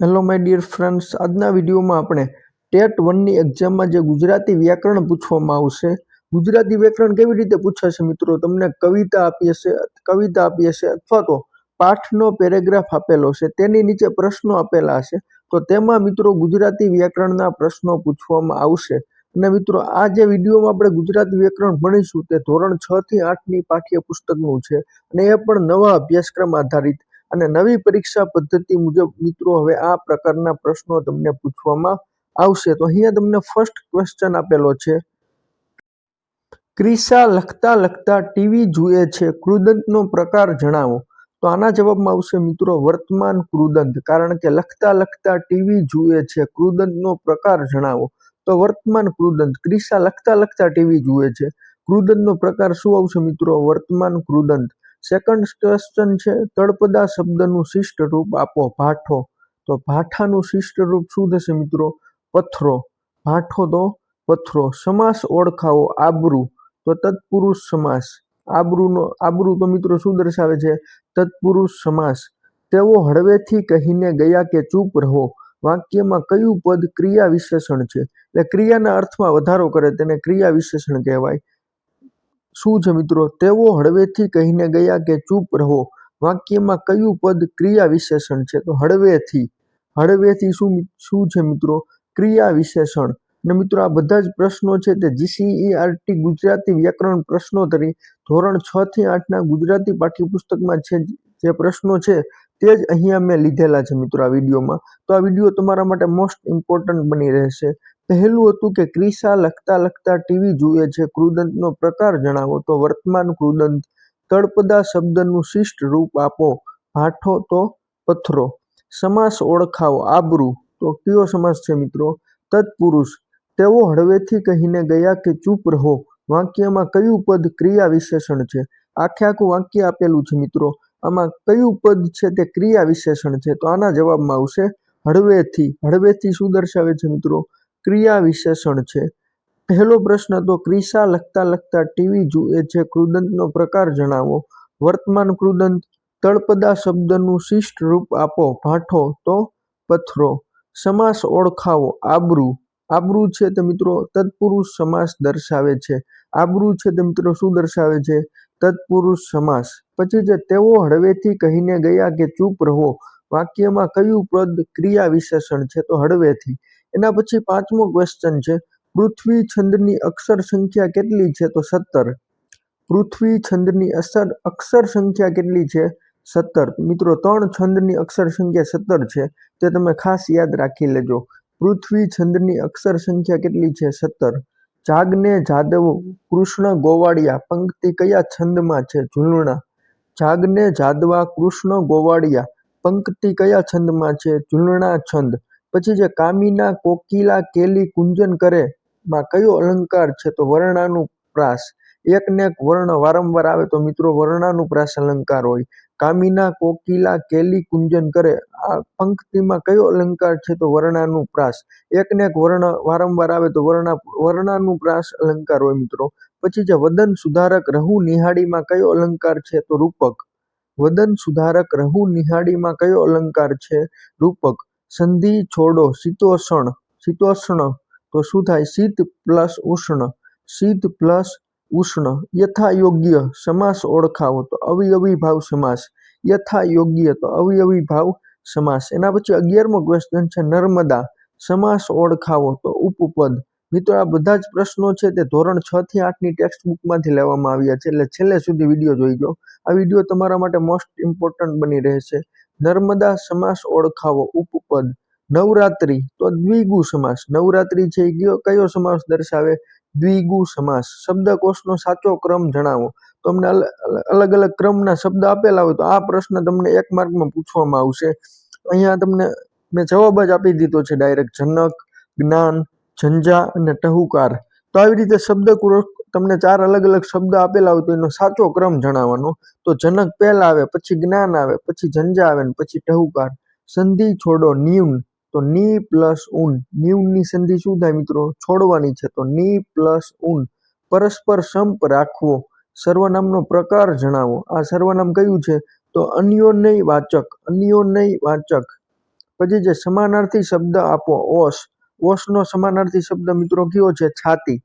Hello my dear friends આજના વિડીયોમાં આપણે ટેટ વનની એક્ઝામમાં જે ગુજરાતી વ્યાકરણ પૂછવામાં આવશે, ગુજરાતી વ્યાકરણ કેવી રીતે પૂછાશે મિત્રો? તમને કવિતા આપી હશે, કવિતા આપી હશે અથવા તો પાઠનો પેરેગ્રાફ આપેલો છે તેની નીચે પ્રશ્નો આપેલા હશે, તો તેમાં મિત્રો ગુજરાતી વ્યાકરણના પ્રશ્નો પૂછવામાં આવશે. અને મિત્રો, આ જે વિડીયોમાં આપણે ગુજરાતી વ્યાકરણ ભણીશું તે ધોરણ છ થી આઠની પાઠ્યપુસ્તકનું છે અને એ પણ નવા અભ્યાસક્રમ આધારિત અને નવી પરીક્ષા પદ્ધતિ મુજબ મિત્રો હવે આ પ્રકારના પ્રશ્નો તમને પૂછવામાં આવશે. તો અહીંયા તમને ફર્સ્ટ ક્વેશ્ચન આપેલો છે. ક્રિસા લખતા લખતા ટીવી જુએ છે. કૃદંતનો પ્રકાર જણાવો. તો આના જવાબમાં આવશે મિત્રો વર્તમાન કૃદંત કારણ કે લખતા લખતા ટીવી જુએ છે. કૃદંતનો પ્રકાર જણાવો. તો વર્તમાન કૃદંત ક્રિસા લખતા લખતા ટીવી જુએ છે. કૃદંતનો પ્રકાર શું આવશે મિત્રો? વર્તમાન કૃદંત સેકન્ડ ક્વેશ્ચન છે, તળપદા શબ્દનું શિષ્ટ રૂપ આપો ભાઠો. તો ભાઠાનું શિષ્ટ રૂપ શું થશે મિત્રો? પથરો ભાઠો તો પથરો સમાસ ઓળખાવો, આબરૂ. તો તત્પુરુષ સમાસ. આબરૂનો, આબરૂ તો મિત્રો શું દર્શાવે છે? તત્પુરુષ સમાસ. તેઓ હળવેથી કહીને ગયા કે ચૂપ રહો. વાક્યમાં કયું પદ ક્રિયા વિશેષણ છે? એટલે ક્રિયાના અર્થમાં વધારો કરે તેને ક્રિયા વિશેષણ કહેવાય. શું છે મિત્રો? તેઓ હળવેથી કહીને ગયા કે, ચૂપ રહો. વાક્યમાં કયું પદ ક્રિયા વિશેષણ છે? તો હળવેથી. હળવેથી શું શું છે મિત્રો? ક્રિયા વિશેષણ અને મિત્રો, આ બધા જ પ્રશ્નો છે તે જીસીઈઆરટી ગુજરાતી વ્યાકરણ પ્રશ્નોત્તરી ધોરણ છ થી આઠના ગુજરાતી પાઠ્યપુસ્તકમાં છે જે પ્રશ્નો છે તે જ અહીંયા મેં લીધેલા છે મિત્રો આ વિડીયોમાં. તો આ વીડિયો તમારા માટે મોસ્ટ ઇમ્પોર્ટન્ટ બની રહેશે. પહેલું હતું કે ક્રિસા લખતા લખતા ટીવી જુએ છે. કૃદંતનો પ્રકાર જણાવો. તો વર્તમાન કૃદંત તળપદા શબ્દનું શિષ્ટ રૂપ આપો. ભાઠો તો પથરો સમાસ ઓળખાવો. આબરૂ. તો કયો સમાસ છે મિત્રો? તત્પુરુષ. તેઓ હળવેથી કહીને ગયા કે ચૂપ રહો. વાક્યમાં કયું પદ ક્રિયા વિશેષણ છે? આખે આખું વાક્ય આપેલું છે મિત્રો. આમાં કયું પદ છે તે ક્રિયા વિશેષણ છે? તો આના જવાબમાં આવશે હળવેથી. હળવેથી શું દર્શાવે છે મિત્રો? ક્રિયા વિશેષણ છે. પહેલો પ્રશ્ન તો ક્રિસા લખતા લખતા ટીવી જુએ છે. કૃદંતનો પ્રકાર જણાવો. વર્તમાન કૃદંત તળપદા શબ્દનું શિષ્ટ રૂપ આપો. ભાઠો તો પથરો સમાસ ઓળખાવો. આબરૂ. આબરૂ છે તે મિત્રો તત્પુરુષ સમાસ દર્શાવે છે. આબરૂ છે તે મિત્રો શું દર્શાવે છે? તત્પુરુષ સમાસ. પછી જે તેઓ હળવેથી કહીને ગયા કે ચૂપ રહો. વાક્યમાં કયું પદ ક્રિયા વિશેષણ છે? તો હળવેથી. એના પછી પાંચમો ક્વેશ્ચન છે, પૃથ્વી છંદની અક્ષર સંખ્યા કેટલી છે? તો સત્તર. પૃથ્વી છંદની અસર અક્ષર સંખ્યા કેટલી છે? સત્તર. મિત્રો, ત્રણ છંદની અક્ષર સંખ્યા સત્તર છે, તે તમે ખાસ યાદ રાખી લેજો. પૃથ્વી છંદની અક્ષર સંખ્યા કેટલી છે? સત્તર. જાગને જાદવ, કૃષ્ણ ગોવાળિયા, પંક્તિ કયા છંદમાં છે? ઝૂલણા. જાગને જાદવા, કૃષ્ણ ગોવાળિયા, પંક્તિ કયા છંદમાં છે? ઝૂલણા છંદ. પછી જે કામીના કોકિલા કેલી કુંજન કરે, માં કયો અલંકાર છે તો વર્ણાનુપ્રાસ. એક ને એક વર્ણ વારંવાર આવે તો મિત્રો વર્ણાનુપ્રાસ અલંકાર હોય. કામીના કોકિલા કેલી કુંજન કરે, આ પંક્તિમાં કયો અલંકાર છે તો વર્ણાનુપ્રાસ. એક ને એક વર્ણ વારંવાર આવે તો વર્ણા, વર્ણાનુપ્રાસ અલંકાર હોય મિત્રો. પછી જે વદન સુધારક રહુ નિહાળીમાં કયો અલંકાર છે તો રૂપક. વદન સુધારક રહુ નિહાળીમાં કયો અલંકાર છે? રૂપક. સંધિ છોડો શીતોષણ શીતોષ્ણ તો શું થાય? શીત પ્લસ ઉષ્ણ, શીત પ્લસ ઉષ્ણ યથા યોગ્ય સમાસ ઓળખાવો, તો અવયવી ભાવ સમાસ યથા યોગ્ય તો અવયવી ભાવ સમાસ. એના પછી અગિયારમો ક્વેશ્ચન છે નર્મદા, સમાસ ઓળખાવો, તો ઉપપદ. મિત્રો, આ બધા જ પ્રશ્નો છે તે ધોરણ છ થી આઠની ટેક્સ્ટ બુકમાંથી લેવામાં આવ્યા છે, એટલે છેલ્લે સુધી વીડિયો જોઈજો આ વીડિયો તમારા માટે મોસ્ટ ઇમ્પોર્ટન્ટ બની રહેશે. નર્મદા સમાસ ઓળખાવો ઉપપદ. નવરાત્રિ તો દ્વિગુ સમાસ. નવરાત્રિ છે એ કયો સમાસ દર્શાવે? દ્વિગુ સમાસ. શબ્દકોશનો સાચો ક્રમ જણાવો. તમને અલગ અલગ ક્રમના શબ્દ આપેલા હોય તો આ પ્રશ્ન તમને એક માર્કમાં પૂછવામાં આવશે. અહીંયા તમને મેં જવાબ જ આપી દીધો છે ડાયરેક્ટ જનક, જ્ઞાન, ઝંઝા અને ટહુકાર. તો આવી રીતે શબ્દકોશ તમને ચાર અલગ અલગ શબ્દ આપેલા હોય તો એનો સાચો ક્રમ જણાવવાનો. તો જનક પહેલા આવે, પછી જ્ઞાન આવે, પછી ઝંઝા આવે ને પછી ટહુકાર. સંધિ છોડો, ન્યૂન. તો ની પ્લસ ઉન ન્યૂનની સંધિ શું થાય મિત્રો? છોડવાની છે. તો ની પ્લસ ઉન પરસ્પર સંપ રાખવો. સર્વનામનો પ્રકાર જણાવો. આ સર્વનામ કયું છે? તો અન્યોનય વાચક. અન્યોનય વાચક. પછી જે સમાનાર્થી શબ્દ આપો, ઓશ. ઓશનો સમાનાર્થી શબ્દ મિત્રો કયો છે? છાતી.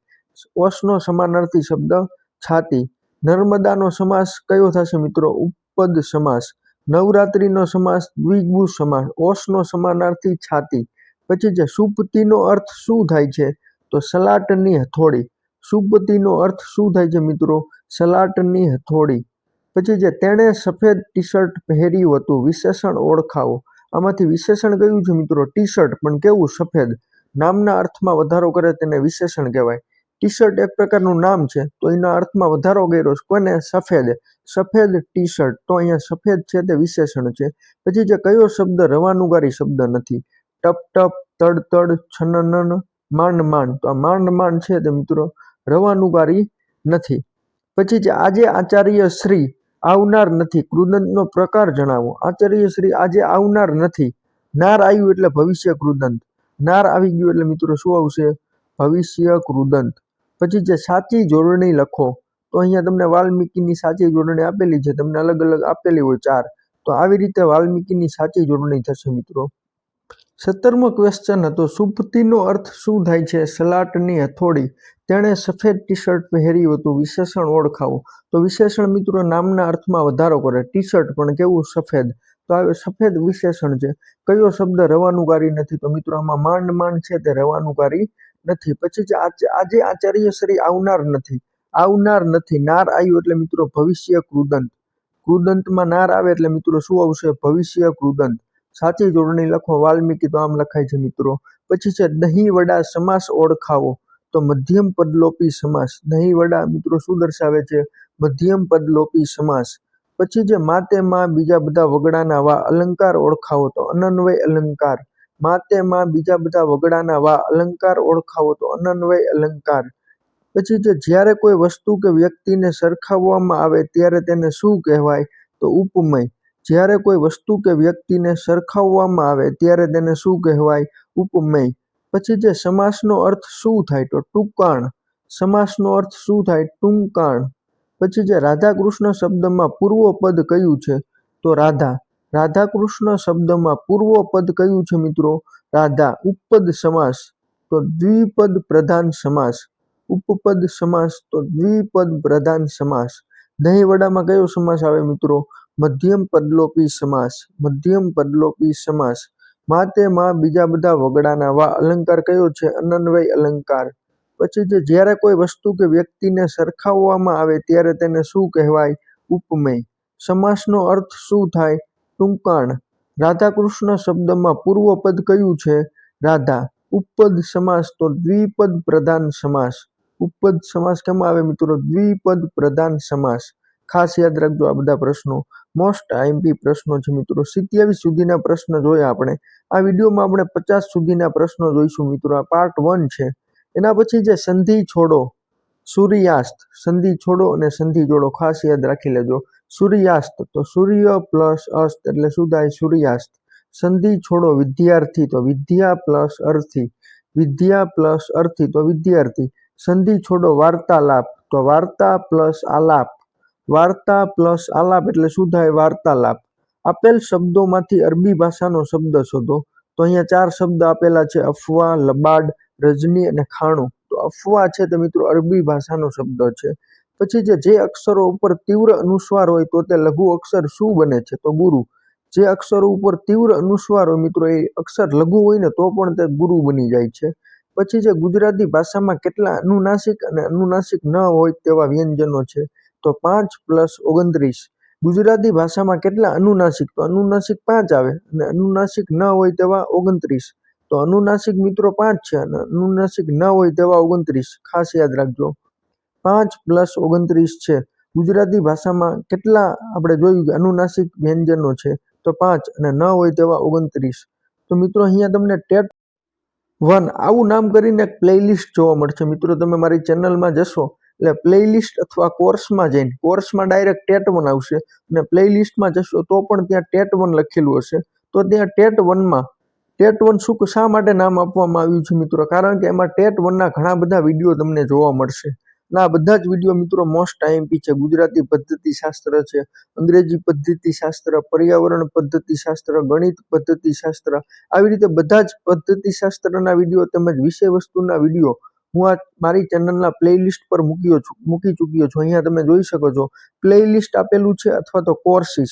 ઓશનો સમાનાર્થી શબ્દ છાતી. નર્મદાનો સમાસ કયો થશે મિત્રો? ઉપપદ સમાસ. નવરાત્રિનો સમાસ દ્વિગુ સમાસ. ઓશનો સમાનાર્થી છાતી. પછી જે સુપતિનો અર્થ શું થાય છે? તો સલાટની હથોડી. સુપતિનો અર્થ શું થાય છે મિત્રો? સલાટની હથોડી. પછી જે તેણે સફેદ ટી શર્ટ પહેર્યું હતું. વિશેષણ ઓળખાવો. આમાંથી વિશેષણ કયું છે મિત્રો? ટી શર્ટ પણ કેવું? સફેદ. નામના અર્થમાં વધારો કરે તેને વિશેષણ કહેવાય. ટી શર્ટ એક પ્રકારનું નામ છે, તો એના અર્થમાં વધારો કર્યો કોને સફેદ. સફેદ ટી શર્ટ તો અહીંયા સફેદ છે તે વિશેષણ છે. પછી જે કયો શબ્દ રવાનુગારી શબ્દ નથી? ટપ ટપ, તડ તડ, છનનન, માંડ માંડ. તો આ માંડ માંડ છે તે મિત્રો રવાનુગારી નથી. પછી જે આજે આચાર્ય શ્રી આવનાર નથી, કૃદંતનો પ્રકાર જણાવો. આચાર્ય શ્રી આજે આવનાર નથી. નાર આવ્યું એટલે ભવિષ્ય કૃદંત. નાર આવી ગયું એટલે મિત્રો શું આવશે? ભવિષ્ય કૃદંત પછી જે સાચી જોડણી લખો, તો અહીંયા તમને વાલ્મીકીની સાચી જોડણી આપેલી છે. તમને અલગ અલગ આપેલી હોય ચાર. તો આવી રીતે વાલ્મીકીની સાચી જોડણી થશે મિત્રો. સત્તરમો ક્વેશ્ચન હતો, સુપ્તિનો અર્થ શું થાય છે? સલાટની હથોડી. તેણે સફેદ ટી શર્ટ પહેર્યું હતું. વિશેષણ ઓળખાવો. તો વિશેષણ મિત્રો નામના અર્થમાં વધારો કરે. ટી શર્ટ પણ કેવું? સફેદ. તો આ સફેદ વિશેષણ છે. કયો શબ્દ રવાનુકારી નથી? તો મિત્રો, આમાં માંડ માંડ છે તે રવાનુકારી નથી. પછી જે આજે આચાર્ય શ્રી આવનાર નથી. આવનાર નથી. નાર આવ્યું એટલે મિત્રો ભવિષ્ય કૃદંત. કૃદંતમાં નાર આવે એટલે મિત્રો શું આવશે? ભવિષ્ય કૃદંત. સાચી જોડણી લખો. વાલ્મીકી તો આમ લખાય છે મિત્રો. પછી છે દહીં વડા સમાસ ઓળખાવો. તો મધ્યમ પદલોપી સમાસ. દહીં વડા મિત્રો શું દર્શાવે છે? મધ્યમ પદલોપી સમાસ. પછી જે માતે માં બીજા બધા વગડાના વા અલંકાર ઓળખાવો તો અનન્વય અલંકાર. માતે માં બીજા બધા વગડાના વા અલંકાર ઓળખાવો તો અનન્વય અલંકાર. પછી જે જ્યારે કોઈ વસ્તુ કે વ્યક્તિને સરખાવવામાં આવે ત્યારે તેને શું કહેવાય તો ઉપમય. જ્યારે કોઈ વસ્તુ કે વ્યક્તિને સરખાવવામાં આવે ત્યારે તેને શું કહેવાય ઉપમય. પછી જે સમાસનો અર્થ શું થાય તો ટૂંકાણ. સમાસનો અર્થ શું થાય ટૂંકાણ. પછી જે રાધા કૃષ્ણ શબ્દમાં પૂર્વ પદ કયું છે? તો રાધા રાધા કૃષ્ણ શબ્દમાં પૂર્વ પદ કયું છે મિત્રો? રાધા, ઉપપદ સમાસ, તો દ્વિપદ પ્રધાન સમાસ. ઉપપદ સમાસ, તો દ્વિપદ પ્રધાન સમાસ. દહીં વડામાં કયો સમાસ આવે મિત્રો? મધ્યમ પદલોપી સમાસ, મધ્યમ પદલોપી સમાસ. માતે માં બીજા બધા વગડાના વા અલંકાર કયો છે? અનન્વય અલંકાર. પછી જે જ્યારે કોઈ વસ્તુ કે વ્યક્તિને સરખાવવામાં આવે ત્યારે તેને શું કહેવાય? ઉપમેય. સમાસનો અર્થ શું થાય? ટૂંકાણ. રાધાકૃષ્ણ શબ્દમાં પૂર્વપદ કયું છે? રાધા. ઉપપદ સમાસ તો દ્વિપદ પ્રધાન સમાસ. ઉપપદ સમાસ કેમાં આવે મિત્રો? દ્વિપદ પ્રધાન સમાસ. ખાસ યાદ રાખજો આ બધા પ્રશ્નો. મોસ્ટ આઈએમપી પ્રશ્નો છે મિત્રો. સિત્યાવીસ સુધીના પ્રશ્ન જોયા આપણે. આ વિડીયોમાં આપણે પચાસ સુધીના પ્રશ્નો જોઈશું મિત્રો. આ પાર્ટ વન છે. એના પછી જે સંધિ છોડો, સૂર્યાસ્ત, સંધિ છોડો અને સંધિ જોડો, ખાસ યાદ રાખી લેજો. સૂર્યાસ્ત, તો સૂર્ય પ્લસ અસ્ત એટલે શું થાય? સૂર્યાસ્ત. સંધિ છોડો વિદ્યાર્થી, તો વિદ્યા પ્લસ અર્થી. વિદ્યા પ્લસ અર્થી, તો વિદ્યાર્થી. સંધિ છોડો વાર્તાલાપ, તો વાર્તા પ્લસ આલાપ. વાર્તા પ્લસ આલાપ એટલે શું થાય? વાર્તાલાપ. આપેલ શબ્દોમાંથી અરબી ભાષાનો શબ્દ શોધો. તો અહીંયા ચાર શબ્દ આપેલા છે. અફવા, લબાડ રજની અને ખાણું. તો અફવા છે તે મિત્રો અરબી ભાષાનો શબ્દ છે. પછી જે જે અક્ષરો ઉપર તીવ્ર અનુસ્વાર હોય તો તે લઘુ અક્ષર શું બને છે? તો ગુરુ. જે અક્ષરો ઉપર તીવ્ર અનુસ્વાર હોય મિત્રો એ અક્ષર લઘુ હોય ને તો પણ તે ગુરુ બની જાય છે. પછી જે ગુજરાતી ભાષામાં કેટલા અનુનાસિક અને અનુનાસિક ન હોય તેવા વ્યંજનો છે, તો પાંચ પ્લસ ઓગણત્રીસ. ગુજરાતી ભાષામાં કેટલા અનુનાસિક? તો અનુનાસિક પાંચ આવે અને અનુનાસિક ન હોય તેવા ઓગણત્રીસ. તો અનુનાસિક મિત્રો પાંચ છે અને અનુનાસિક ન હોય તેવા ઓગણત્રીસ. ખાસ યાદ રાખજો. પાંચ પ્લસ ઓગણત્રીસ છે. ગુજરાતી ભાષામાં કેટલા આપણે જોયું કે અનુનાસિક વ્યંજનો છે, તો પાંચ અને ન હોય તેવા ઓગણત્રીસ. તો મિત્રો અહીંયા તમને ટેટ વન આવું નામ કરીને એક પ્લેલિસ્ટ જોવા મળશે. મિત્રો તમે મારી ચેનલમાં જશો, એટલે પ્લેલિસ્ટ અથવા કોર્સમાં જઈને, કોર્સમાં ડાયરેક્ટ ટેટ વન આવશે અને પ્લેલિસ્ટમાં જશો તો પણ ત્યાં ટેટ વન લખેલું હશે. તો ત્યાં ટેટ વનમાં ટેટ વન શું શા માટે નામ આપવામાં આવ્યું છે મિત્રો? કારણ કે એમાં ટેટ વનના ઘણા બધા વીડિયો તમને જોવા મળશે. આ બધા જ વીડિયો મિત્રો મોસ્ટ આઈએમપી છે, ગુજરાતી પદ્ધતિ શાસ્ત્ર છે, અંગ્રેજી પદ્ધતિ શાસ્ત્ર પર્યાવરણ પદ્ધતિ શાસ્ત્ર ગણિત પદ્ધતિ શાસ્ત્ર આવી રીતે બધા જ પદ્ધતિ શાસ્ત્રના વીડિયો તેમજ વિષય વસ્તુના વીડિયો હું આ મારી ચેનલના પ્લેલિસ્ટ પર મૂક્યો છું, મૂકી ચૂક્યો છું. અહીંયા તમે જોઈ શકો છો. પ્લેલિસ્ટ આપેલું છે અથવા તો કોર્સિસ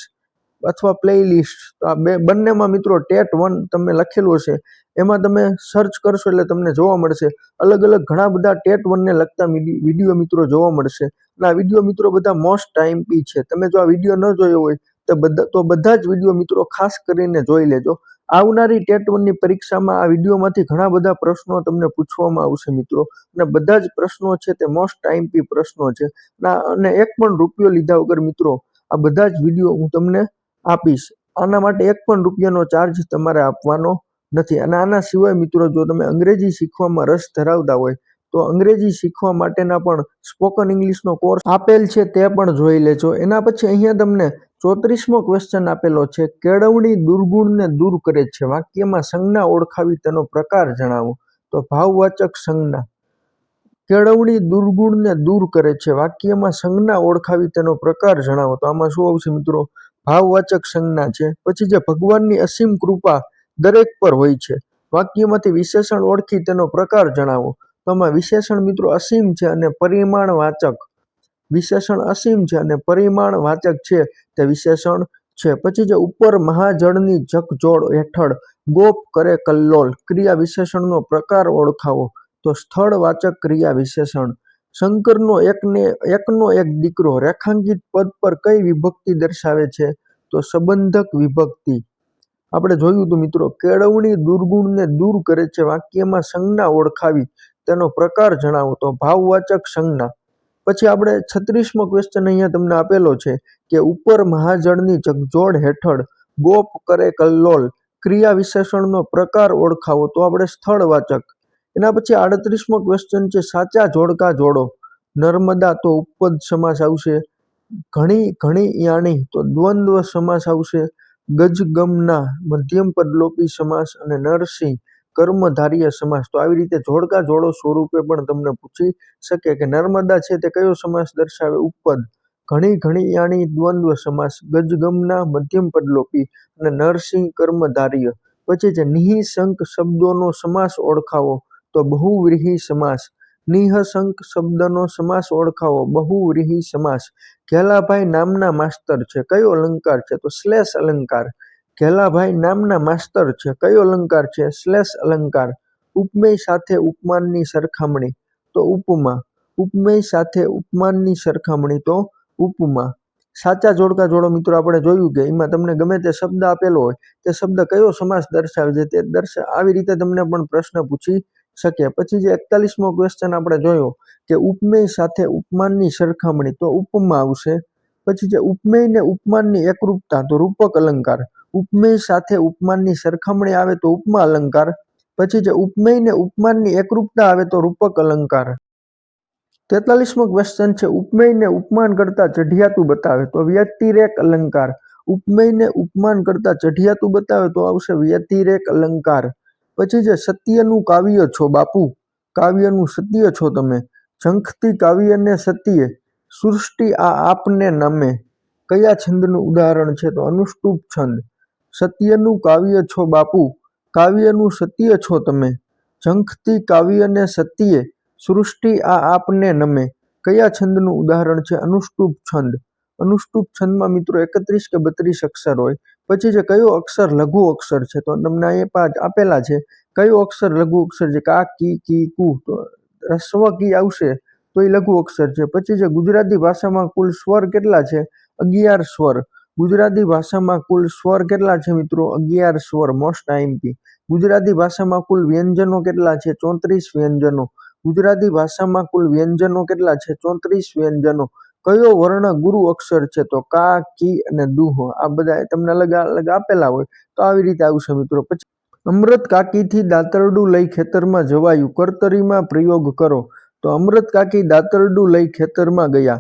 અથવા પ્લેલિસ્ટ તો આ બે, બંનેમાં મિત્રો ટેટ વન તમે લખેલું હશે. એમાં તમે સર્ચ કરશો એટલે તમને જોવા મળશે. અલગ અલગ ઘણા બધા ટેટ વનને લગતા વીડિયો મિત્રો જોવા મળશે. અને આ વીડિયો મિત્રો બધા મોસ્ટ ટાઈમ પી છે. તમે જો આ વીડિયો ન જોયો હોય, તો બધા તો બધા જ વીડિયો મિત્રો ખાસ કરીને જોઈ લેજો. આવનારી ટેટ વનની પરીક્ષામાં આ વિડીયોમાંથી ઘણા બધા પ્રશ્નો તમને પૂછવામાં આવશે મિત્રો. અને બધા જ પ્રશ્નો છે તે મોસ્ટ ટાઈમ પી પ્રશ્નો છે. અને એક પણ રૂપિયો લીધા વગર મિત્રો, આ બધા જ વીડિયો હું તમને આપીશ. આના માટે એક પણ રૂપિયાનો ચાર્જ તમારે આપવાનો નથી. અને આના સિવાય મિત્રો, જો તમે અંગ્રેજી શીખવામાં રસ ધરાવતા હોય, તો અંગ્રેજી શીખવા માટેના પણ સ્પોકન ઇંગ્લિશનો કોર્સ આપેલ છે, તે પણ જોઈ લેજો. એના પછી અહીંયા તમને ચોત્રીસમો ક્વેશ્ચન આપેલો છે, કેળવણી દુર્ગુણને દૂર કરે છે. વાક્યમાં સંજ્ઞા ઓળખાવી તેનો પ્રકાર જણાવો. તો ભાવવાચક સંજ્ઞા. કેળવણી દુર્ગુણને દૂર કરે છે. વાક્યમાં સંજ્ઞા ઓળખાવી તેનો પ્રકાર જણાવો. તો આમાં શું આવશે મિત્રો? ભાવવાચક સંજ્ઞા છે. પછી જે ભગવાનની અસીમ કૃપા દરેક પર હોય છે. વાક્યમાંથી વિશેષણ ઓળખી તેનો પ્રકાર જણાવો. તો આમાં વિશેષણ મિત્રો અસીમ છે અને પરિમાણવાચક. વિશેષણ અસીમ છે અને પરિમાણવાચક છે. તે વિશેષણ છે. પછી જે ઉપર મહાજળની જગજોડ હેઠળ ગોપ કરે કલ્લોલ ક્રિયા વિશેષણનો પ્રકાર ઓળખાવો. તો સ્થળવાચક ક્રિયા વિશેષણ. શંકરનો એકને, એકનો એક દીકરો રેખાંકિત પદ પર કઈ વિભક્તિ દર્શાવે છે? તો સંબંધક વિભક્તિ. આપણે જોયું હતું મિત્રો, કેળવણી દુર્ગુણને દૂર કરે છે વાક્યમાં સંજ્ઞા ઓળખાવી, તેનો પ્રકાર જણાવો. તો ભાવવાચક સંજ્ઞા. પછી આપણે છત્રીસમો ક્વેશ્ચન અહીંયા તમને આપેલો છે કે ઉપર મહાજળની જગજોડ હેઠળ ગોપ કરે કલ્લોલ, ક્રિયા વિશેષણનો પ્રકાર ઓળખાવો. તો આપણે સ્થળવાચક એના પછી આડત્રીસમો ક્વેશ્ચન છે, સાચા જોડકા જોડો. નર્મદા તો ઉપપદ સમાસ આવશે. ઘણી ઘણી યાણી તો દ્વંદ્વ સમાસ આવશે. ગજગમના મધ્યમ પદલોપી સમાસ અને નરસિંહ કર્મધાર્ય સમાસ. તો આવી રીતે જોડકા જોડો સ્વરૂપે પણ તમને પૂછી શકે કે નર્મદા છે તે કયો સમાસ દર્શાવે? ઉપપદ ઘણી ઘણી યાણી દ્વંદ્વ સમાસ. ગજગમના મધ્યમ પદલોપી અને નરસિંહ કર્મધાર્ય. પછી છે નિઃશંક શબ્દોનો સમાસ ઓળખાવો. તો બહુવ્રીહી સમાસ. નિઃશંક શબ્દનો સમાસ ઓળખાવો. બહુવ્રીહી સમાસ. ઘેલાભાઈ નામના માસ્તર છે. કયો અલંકાર છે? તો શ્લેષ અલંકાર. ઘેલાભાઈ નામના માસ્તર છે. કયો અલંકાર છે? શ્લેષ અલંકાર. ઉપમેય સાથે ઉપમાનની સરખામણી. તો ઉપમા. ઉપમેય સાથે ઉપમાનની સરખામણી. તો ઉપમા. સાચા જોડકા જોડો મિત્રો, આપણે જોયું કે એમાં તમને ગમે તે શબ્દ આપેલો હોય, તે શબ્દ કયો સમાસ દર્શાવે છે તે દર્શા, આવી રીતે તમને પણ પ્રશ્ન પૂછી શકે પછી જે એકતાલીસમો ક્વેશ્ચન આપણે જોયો કે ઉપમેય સાથે ઉપમાનની સરખામણી તો ઉપમા આવશે. પછી જે ઉપમેય ને ઉપમાનની એકરૂપતા તો રૂપક અલંકાર. ઉપમેય સાથે ઉપમાનની સરખામણી આવે તો ઉપમા અલંકાર. પછી જે ઉપમેય ને ઉપમાનની એકરૂપતા આવે તો રૂપક અલંકાર. તેતાલીસમો ક્વેશ્ચન છે, ઉપમેય ને ઉપમાન કરતા ચઢિયાતું બતાવે તો વ્યતિરેક અલંકાર. ઉપમેય ને ઉપમાન કરતા ચઢિયાતું બતાવે તો આવશે વ્યતિરેક અલંકાર. પછી જે સત્યનું કાવ્ય છો બાપુ, કાવ્યનું સત્ય છો તમે. ઝંખતી કાવ્યને સત્યે, સૃષ્ટિ આ આપને નમે. કયા છંદનું ઉદાહરણ છે તો અનુષ્ટુપ છંદ. સત્યનું કાવ્ય છો બાપુ, કાવ્યનું સત્ય છો તમે. ઝંખતી કાવ્યને સત્યે, સૃષ્ટિ આ આપને નમે. કયા છંદનું ઉદાહરણ છે અનુષ્ટુપ છંદ? અનુષ્ટુપ છંદમાં મિત્રો એકત્રીસ કે બત્રીસ અક્ષર હોય. પછી છે કયો અક્ષર લઘુ અક્ષર છે, તો તમને અહીંયા આપેલા છે. કયો અક્ષર લઘુ અક્ષર છે? કા કી કી, કુ, તો રસ્વ કી આવશે, તો એ લઘુ અક્ષર છે. પછી છે ગુજરાતી ભાષામાં કુલ સ્વર કેટલા છે? અગિયાર સ્વર. ગુજરાતી ભાષામાં કુલ સ્વર કેટલા છે મિત્રો? અગિયાર સ્વર મોસ્ટ આઈમપી ગુજરાતી ભાષામાં કુલ વ્યંજનો કેટલા છે? ચોત્રીસ વ્યંજનો. ગુજરાતી ભાષામાં કુલ વ્યંજનો કેટલા છે? ચોત્રીસ વ્યંજનો. કયો વર્ણ ગુરુ અક્ષર છે? તો કા, કી અને દુહ આ બધા તમને અલગ અલગ આપેલા હોય તો આવી રીતે આવશે મિત્રો. પછી અમૃત કાકીથી દાતરડું લઈ ખેતરમાં જવાયું. કરતરીમાં પ્રયોગ કરો. તો અમૃત કાકી દાતરડું લઈ ખેતરમાં ગયા.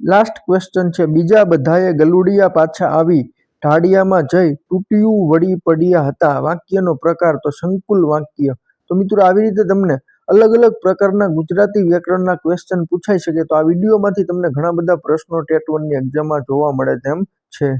લાસ્ટ ક્વેશ્ચન છે. બીજા બધાએ ગલુડિયા પાછા આવી. ઢાળિયામાં જઈ તૂટ્યું વળી પડ્યા હતા. વાક્યનો પ્રકાર તો સંકુલ વાક્ય. તો મિત્રો, આવી રીતે તમને અલગ અલગ પ્રકારના ગુજરાતી વ્યાકરણના ક્વેશ્ચન પૂછાઈ શકે તો આ વિડીયોમાંથી તમને ઘણા બધા પ્રશ્નો ટેટ વનની એક્ઝામમાં જોવા મળે તેમ છે.